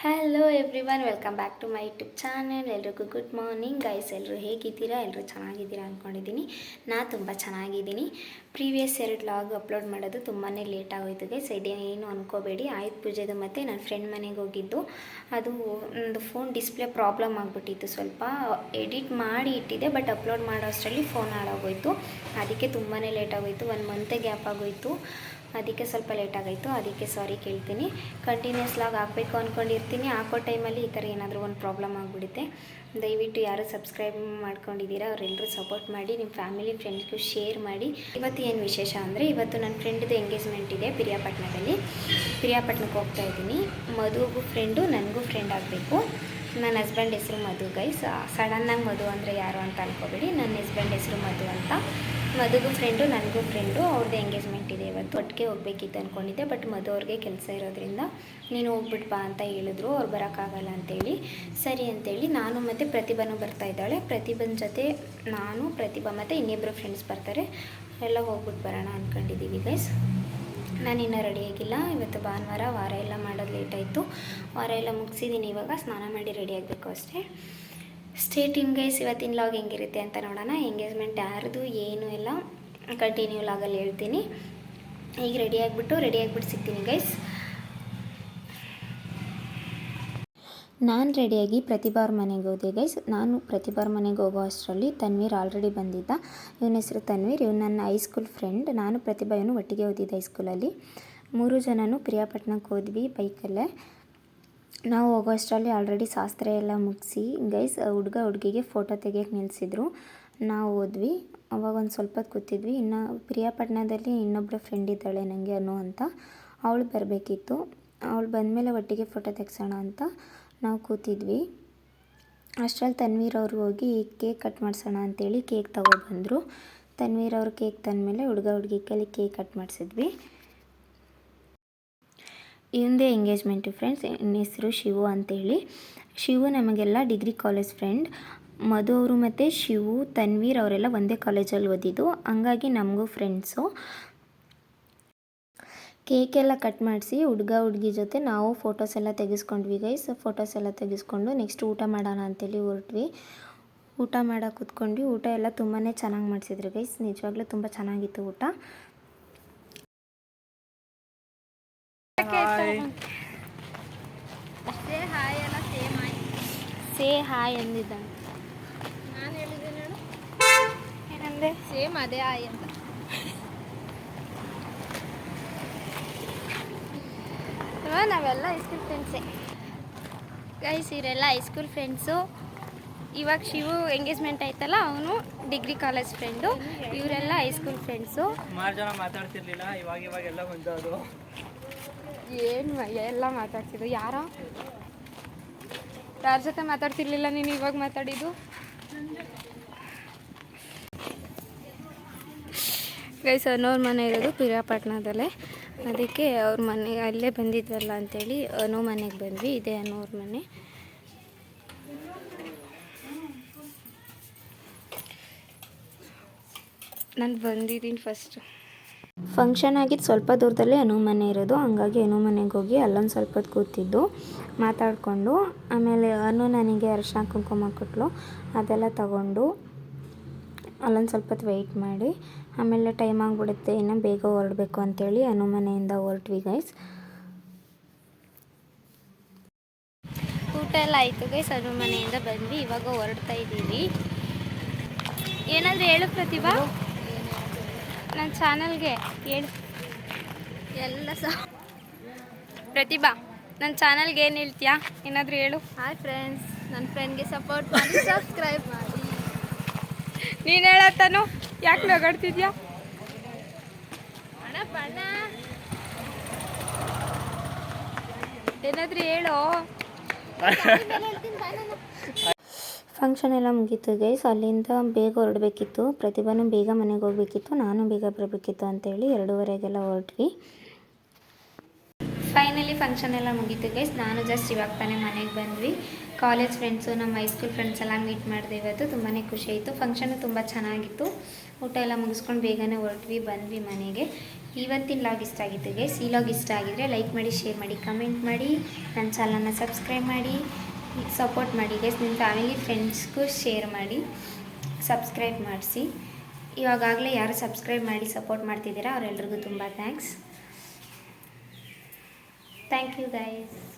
Hello everyone welcome back to my YouTube channel ಎಲ್ರಿಗೂ good morning guys ಎಲ್ಲರೂ ಹೇಗಿದ್ದೀರಾ? ಎಲ್ಲರೂ ಚೆನ್ನಾಗಿದ್ದೀರಾ ಅಂದ್ಕೊಂಡಿದ್ದೀನಿ ನಾನು ತುಂಬ ಚೆನ್ನಾಗಿದ್ದೀನಿ. ಪ್ರೀವಿಯಸ್ ಎರಡು ಲಾಗ್ ಅಪ್ಲೋಡ್ ಮಾಡೋದು ತುಂಬಾ ಲೇಟ್ ಆಗೋಯ್ತು ಗೈಸ್ ಇದೇನು ಅನ್ಕೋಬೇಡಿ. ಆಯುಧ ಪೂಜೆದು ಮತ್ತು ನನ್ನ ಫ್ರೆಂಡ್ ಮನೆಗೆ ಹೋಗಿದ್ದು. ಅದು ಒಂದು ಫೋನ್ ಡಿಸ್ಪ್ಲೇ ಪ್ರಾಬ್ಲಮ್ ಆಗಿಬಿಟ್ಟಿತ್ತು ಸ್ವಲ್ಪ. ಎಡಿಟ್ ಮಾಡಿ ಇಟ್ಟಿದ್ದೆ ಬಟ್ ಅಪ್ಲೋಡ್ ಮಾಡೋ ಅಷ್ಟರಲ್ಲಿ ಫೋನ್ ಹಾಳಾಗೋಯ್ತು ಅದಕ್ಕೆ ತುಂಬಾ ಲೇಟ್ ಆಗೋಯ್ತು. ಒಂದು ಮಂತೆ ಗ್ಯಾಪ್ ಆಗೋಯ್ತು. ಅದಕ್ಕೆ ಸ್ವಲ್ಪ ಲೇಟ್ ಆಗಾಯಿತು. ಅದಕ್ಕೆ ಸಾರಿ ಕೇಳ್ತೀನಿ. ಕಂಟಿನ್ಯೂಸ್ ಲಾಗ್ ಹಾಕಬೇಕು ಅಂದ್ಕೊಂಡಿರ್ತೀನಿ ಹಾಕೋ ಟೈಮಲ್ಲಿ ಈ ಥರ ಏನಾದರೂ ಒಂದು ಪ್ರಾಬ್ಲಮ್ ಆಗಿಬಿಡುತ್ತೆ. ದಯವಿಟ್ಟು ಯಾರು ಸಬ್ಸ್ಕ್ರೈಬ್ ಮಾಡ್ಕೊಂಡಿದ್ದೀರಾ ಅವರೆಲ್ಲರೂ ಸಪೋರ್ಟ್ ಮಾಡಿ ನಿಮ್ಮ ಫ್ಯಾಮಿಲಿ ಫ್ರೆಂಡ್ಸ್ಗೂ ಶೇರ್ ಮಾಡಿ. ಇವತ್ತು ಏನು ವಿಶೇಷ ಅಂದರೆ, ಇವತ್ತು ನನ್ನ ಫ್ರೆಂಡ್ದು ಎಂಗೇಜ್ಮೆಂಟ್ ಇದೆ ಪಿರಿಯಾಪಟ್ಟಣದಲ್ಲಿ ಪಿರಿಯಾಪಟ್ಟಣಕ್ಕೆ ಹೋಗ್ತಾ ಇದ್ದೀನಿ. ಮಧುಗೂ ಫ್ರೆಂಡು ನನಗೂ ಫ್ರೆಂಡ್ ಆಗಬೇಕು. ನನ್ನ ಹಸ್ಬೆಂಡ್ ಹೆಸರು ಮಧು ಗೈಸ್ ಸಡನ್ನಾಗಿ ಮಧು ಅಂದರೆ ಯಾರು ಅಂತ ಅನ್ಕೋಬೇಡಿ. ನನ್ನ ಹಸ್ಬೆಂಡ್ ಹೆಸರು ಮಧು ಅಂತ. ಮಧುಗೂ ಫ್ರೆಂಡು ನನಗೂ ಫ್ರೆಂಡು ಅವ್ರದ್ದು ಎಂಗೇಜ್ಮೆಂಟ್ ಇದೆ ಇವತ್ತು. ಒಟ್ಟಿಗೆ ಹೋಗ್ಬೇಕಿತ್ತು ಅಂದ್ಕೊಂಡಿದ್ದೆ ಬಟ್ ಮಧು ಅವ್ರಿಗೆ ಕೆಲಸ ಇರೋದ್ರಿಂದ ನೀನು ಹೋಗ್ಬಿಟ್ಟು ಬಾ ಅಂತ ಹೇಳಿದ್ರು. ಅವ್ರು ಬರೋಕ್ಕಾಗಲ್ಲ ಅಂತೇಳಿ. ಸರಿ ಅಂತೇಳಿ ನಾನು ಮತ್ತು ಪ್ರತಿಭಾನು ಬರ್ತಾ ಇದ್ದಾಳೆ. ಪ್ರತಿಭನ ಜೊತೆ ನಾನು, ಪ್ರತಿಭಾ ಮತ್ತು ಇನ್ನಿಬ್ಬರು ಫ್ರೆಂಡ್ಸ್ ಬರ್ತಾರೆ. ಎಲ್ಲ ಹೋಗ್ಬಿಟ್ಟು ಬರೋಣ ಅಂದ್ಕೊಂಡಿದ್ದೀವಿ ಗೈಸ್ ನಾನು ಇನ್ನೂ ರೆಡಿಯಾಗಿಲ್ಲ ಇವತ್ತು ಭಾನುವಾರ ವಾರ ಎಲ್ಲ ಮಾಡೋದು ಲೇಟ್ ಆಯಿತು. ವಾರ ಎಲ್ಲ ಮುಗಿಸಿದ್ದೀನಿ ಇವಾಗ ಸ್ನಾನ ಮಾಡಿ ರೆಡಿ ಆಗಬೇಕು ಅಷ್ಟೇ. ಸ್ಟೇಟಿಂಗ್ ಗೈಸ್ ಇವತ್ತಿನ ಲಾಗ್ ಹೆಂಗಿರುತ್ತೆ ಅಂತ ನೋಡೋಣ. ಎಂಗೇಜ್ಮೆಂಟ್ ಯಾರ್ದು, ಏನು ಎಲ್ಲ. ಕಂಟಿನ್ಯೂ ಲಾಗಲ್ಲಿ ಹೇಳ್ತೀನಿ. ಈಗ ರೆಡಿ ಆಗಿಬಿಟ್ಟು ರೆಡಿ ಆಗಿಬಿಟ್ಟು ಸಿಗ್ತೀನಿ ಗೈಸ್ ನಾನು ರೆಡಿಯಾಗಿ ಪ್ರತಿಭಾರ ಮನೆಗೆ ಹೋದೆ ಗೈಸ್ ನಾನು ಪ್ರತಿಭಾರ ಮನೆಗೆ ಹೋಗೋ ಅಷ್ಟರಲ್ಲಿ ತನ್ವೀರ್ ಆಲ್ರೆಡಿ ಬಂದಿದ್ದ. ಇವನ ಹೆಸರು ತನ್ವೀರ್, ಇವನು ನನ್ನ ಹೈಸ್ಕೂಲ್ ಫ್ರೆಂಡ್ ನಾನು ಪ್ರತಿಭಾ ಇವನು ಒಟ್ಟಿಗೆ ಓದಿದ್ದೆ ಹೈಸ್ಕೂಲಲ್ಲಿ ಮೂರು ಜನನೂ ಪ್ರಿಯಾಪಟ್ಟಣಕ್ಕೆ ಹೋದ್ವಿ ಬೈಕಲ್ಲೇ. ನಾವು ಹೋಗೋ ಅಷ್ಟರಲ್ಲಿ ಆಲ್ರೆಡಿ ಶಾಸ್ತ್ರ ಎಲ್ಲ ಮುಗಿಸಿ ಗೈಸ್ ಹುಡುಗ ಹುಡುಗಿಗೆ ಫೋಟೋ ತೆಗಿಯೋಕೆ ನಿಲ್ಲಿಸಿದ್ರು ನಾವು ಹೋದ್ವಿ. ಅವಾಗ ಒಂದು ಸ್ವಲ್ಪ ಕೂತಿದ್ವಿ. ಇನ್ನು ಪ್ರಿಯಾಪಟ್ಟಣದಲ್ಲಿ ಇನ್ನೊಬ್ಬಳು ಫ್ರೆಂಡ್ ಇದ್ದಾಳೆ ನನಗೆ ಅನ್ನೋ ಅಂತ. ಅವಳು ಬರಬೇಕಿತ್ತು. ಅವಳು ಬಂದಮೇಲೆ ಒಟ್ಟಿಗೆ ಫೋಟೋ ತೆಗ್ಸೋಣ ಅಂತ. ನಾವು ಕೂತಿದ್ವಿ. ಅಷ್ಟರಲ್ಲಿ ತನ್ವೀರ್ ಅವರು ಹೋಗಿ ಕೇಕ್ ಕಟ್ ಮಾಡಿಸೋಣ ಅಂತೇಳಿ ಕೇಕ್ ತಗೊಬಂದರು ತನ್ವೀರ್ ಅವರು ಕೇಕ್ ತಂದಮೇಲೆ ಹುಡುಗ ಹುಡುಗಿ ಕೈಲಿ ಕೇಕ್ ಕಟ್ ಮಾಡಿಸಿದ್ವಿ. ಇವಂದೇ ಎಂಗೇಜ್ಮೆಂಟು ಫ್ರೆಂಡ್ಸ್ ನನ್ನ ಹೆಸರು ಶಿವು ಅಂತೇಳಿ. ಶಿವು ನಮಗೆಲ್ಲ ಡಿಗ್ರಿ ಕಾಲೇಜ್ ಫ್ರೆಂಡ್. ಮಧು ಅವರು ಮತ್ತು ಶಿವು, ತನ್ವೀರ್ ಅವರೆಲ್ಲ ಒಂದೇ ಕಾಲೇಜಲ್ಲಿ ಓದಿದ್ದು. ಹಂಗಾಗಿ ನಮಗೂ ಫ್ರೆಂಡ್ಸು. ಕೇಕ್ ಎಲ್ಲ ಕಟ್ ಮಾಡಿಸಿ ಹುಡುಗ ಹುಡುಗಿ ಜೊತೆ ನಾವು ಫೋಟೋಸ್ ಎಲ್ಲ ತೆಗೆಸ್ಕೊಂಡ್ವಿ ಗೈಸ್ ಫೋಟೋಸ್ ಎಲ್ಲ ತೆಗೆಸ್ಕೊಂಡು ನೆಕ್ಸ್ಟ್ ಊಟ ಮಾಡೋಣ ಅಂತೇಳಿ ಹೊರಟ್ವಿ. ಊಟ ಮಾಡೋಕೆ ಕೂತ್ಕೊಂಡ್ವಿ. ಊಟ ಎಲ್ಲ ತುಂಬಾ ಚೆನ್ನಾಗಿ ಮಾಡಿಸಿದ್ರು ಗೈಸ್ ನಿಜವಾಗ್ಲೂ ತುಂಬ ಚೆನ್ನಾಗಿತ್ತು ಊಟ. ಅಷ್ಟೇ ಹಾಯ್ ಎಲ್ಲ ಸೇಮ್ ಆಯ್ತು ಸೇ ಹಾಯ್ ಅಂದಿದ್ದ ನಾನು ಹೇಳಿದೆ ಸೇಮ್ ಅದೇ ಹಾಯ್ ಅಂತ. ನಾವೆಲ್ಲ ಹೈಸ್ಕೂಲ್ ಫ್ರೆಂಡ್ಸೇ ಗೈಸ್ ಇವರೆಲ್ಲ ಹೈಸ್ಕೂಲ್ ಫ್ರೆಂಡ್ಸು ಇವಾಗ ಶಿವು ಎಂಗೇಜ್ಮೆಂಟ್ ಆಯ್ತಲ್ಲ ಅವನು ಡಿಗ್ರಿ ಕಾಲೇಜ್ ಫ್ರೆಂಡು ಇವರೆಲ್ಲ ಹೈಸ್ಕೂಲ್ ಫ್ರೆಂಡ್ಸು ಸುಮಾರು ಜನ ಮಾತಾಡ್ತಿರ್ಲಿಲ್ಲ ಇವಾಗ ಇವಾಗ ಎಲ್ಲ ಬಂದವರು. ಏನು ಎಲ್ಲ ಮಾತಾಡ್ತಿದ್ದು ಯಾರ? ಯಾರ ಜೊತೆ ಮಾತಾಡ್ತಿರ್ಲಿಲ್ಲ ನೀನು ಇವಾಗ ಮಾತಾಡಿದ್ದು? ಗೈಸ್ ಅನ್ನೋರ್ ಮನೆ ಇರೋದು ಪಿರಿಯಾಪಟ್ಟಣದಲ್ಲೇ ಅದಕ್ಕೆ ಅವ್ರ ಮನೆ ಅಲ್ಲೇ ಬಂದಿದ್ವಲ್ಲ ಅಂತೇಳಿ ಅನು ಮನೆಗೆ ಬಂದ್ವಿ, ಇದೆ ಅನುವ್ರ ಮನೆ. ನಾನು ಬಂದಿದ್ದೀನಿ ಫಸ್ಟು ಫಂಕ್ಷನ್ ಆಗಿದ್ದು ಸ್ವಲ್ಪ ದೂರದಲ್ಲೇ ಅನು ಮನೆ ಇರೋದು, ಹಂಗಾಗಿ ಅನು ಮನೆಗೆ ಹೋಗಿ ಅಲ್ಲೊಂದು ಸ್ವಲ್ಪ ಹೊತ್ತು ಕೂತಿದ್ದು, ಮಾತಾಡಿಕೊಂಡು, ಆಮೇಲೆ ಅನು ನನಗೆ ಅರಿಶಿನ ಕುಂಕುಮ ಕೊಟ್ಟಲು ಅದೆಲ್ಲ ತಗೊಂಡು ಅಲ್ಲೊಂದು ಸ್ವಲ್ಪ ಹೊತ್ತು ವೆಯ್ಟ್ ಮಾಡಿ. ಆಮೇಲೆ ಟೈಮ್ ಆಗಿಬಿಡುತ್ತೆ. ಇನ್ನು ಬೇಗ ಹೊರಡಬೇಕು ಅಂತೇಳಿ ಹನುಮನೆಯಿಂದ ಹೊರಟ್ವಿ ಗೈಸ್ ಊಟ ಎಲ್ಲ ಆಯಿತು ಗೈಸ್ ಹನುಮನೆಯಿಂದ ಬಂದ್ವಿ. ಇವಾಗ ಹೊರಡ್ತಾ ಇದ್ದೀವಿ. ಏನಾದರೂ ಹೇಳು ಪ್ರತಿಭಾ. ನನ್ನ ಚಾನಲ್ಗೆ ಹೇಳು. ಎಲ್ಲ ಸಹ ಪ್ರತಿಭಾ ನನ್ನ ಚಾನಲ್ಗೆ ಏನು ಹೇಳ್ತೀಯಾ? ಏನಾದರೂ ಹೇಳು. ಹಾಯ್ ಫ್ರೆಂಡ್ಸ್ ನನ್ನ ಫ್ರೆಂಡ್ಗೆ ಸಪೋರ್ಟ್ ಮಾಡಿ ಸಬ್ಸ್ಕ್ರೈಬ್ ಮಾಡಿ. ನೀನು ಹೇಳತ್ತಾನು? ಯಾಕೆ ನಗಾಡ್ತಿದ್ಯಾ? ಅಣ್ಣ. ಬಣ್ಣ ಏನಾದರೂ ಹೇಳು? ಫಂಕ್ಷನ್ ಎಲ್ಲ ಮುಗೀತು ಗೈಸ್ ಅಲ್ಲಿಂದ ಬೇಗ ಹೊರಡಬೇಕಿತ್ತು. ಪ್ರತಿಭಾನು ಬೇಗ ಮನೆಗೆ ಹೋಗ್ಬೇಕಿತ್ತು. ನಾನು ಬೇಗ ಬರಬೇಕಿತ್ತು ಅಂತೇಳಿ ಎರಡೂವರೆಗೆಲ್ಲ ಹೊರಟ್ವಿ. ಫೈನಲಿ ಫಂಕ್ಷನ್ ಎಲ್ಲ ಮುಗೀತು ಗೈಸ್ ನಾನು ಜಸ್ಟ್ ಇವಾಗ ತಾನೇ ಮನೆಗೆ ಬಂದ್ವಿ. ಕಾಲೇಜ್ ಫ್ರೆಂಡ್ಸು ನಮ್ಮ ಹೈಸ್ಕೂಲ್ ಫ್ರೆಂಡ್ಸ್ ಎಲ್ಲ ಮೀಟ್ ಮಾಡಿದೆ ಇವತ್ತು. ತುಂಬಾ ಖುಷಿ ಆಯಿತು. ಫಂಕ್ಷನು ತುಂಬ ಚೆನ್ನಾಗಿತ್ತು. ಊಟ ಎಲ್ಲ ಮುಗಿಸ್ಕೊಂಡು ಬೇಗನೆ ಹೊರಟ್ವಿ, ಬಂದ್ವಿ ಮನೆಗೆ. ಇವತ್ತಿನ ಲಾಗ್ ಇಷ್ಟ ಆಗಿತ್ತು ಗೈಸ್ ಈ ಲಾಗ್ ಇಷ್ಟ ಆಗಿದ್ರೆ ಲೈಕ್ ಮಾಡಿ ಶೇರ್ ಮಾಡಿ ಕಮೆಂಟ್ ಮಾಡಿ. ನನ್ನ ಚಾನಲ್ನ ಸಬ್ಸ್ಕ್ರೈಬ್ ಮಾಡಿ. ಸಪೋರ್ಟ್ ಮಾಡಿ ಗೈಸ್ ನಿಮ್ಮ ಫ್ಯಾಮಿಲಿ ಫ್ರೆಂಡ್ಸ್ಗೂ ಶೇರ್ ಮಾಡಿ. ಸಬ್ಸ್ಕ್ರೈಬ್ ಮಾಡಿಸಿ. ಇವಾಗಲೇ ಯಾರು ಸಬ್ಸ್ಕ್ರೈಬ್ ಮಾಡಿ ಸಪೋರ್ಟ್ ಮಾಡ್ತಿದ್ದೀರಾ ಅವರೆಲ್ರಿಗೂ ತುಂಬ ಥ್ಯಾಂಕ್ಸ್ ಥ್ಯಾಂಕ್ ಯು ಗೈಸ್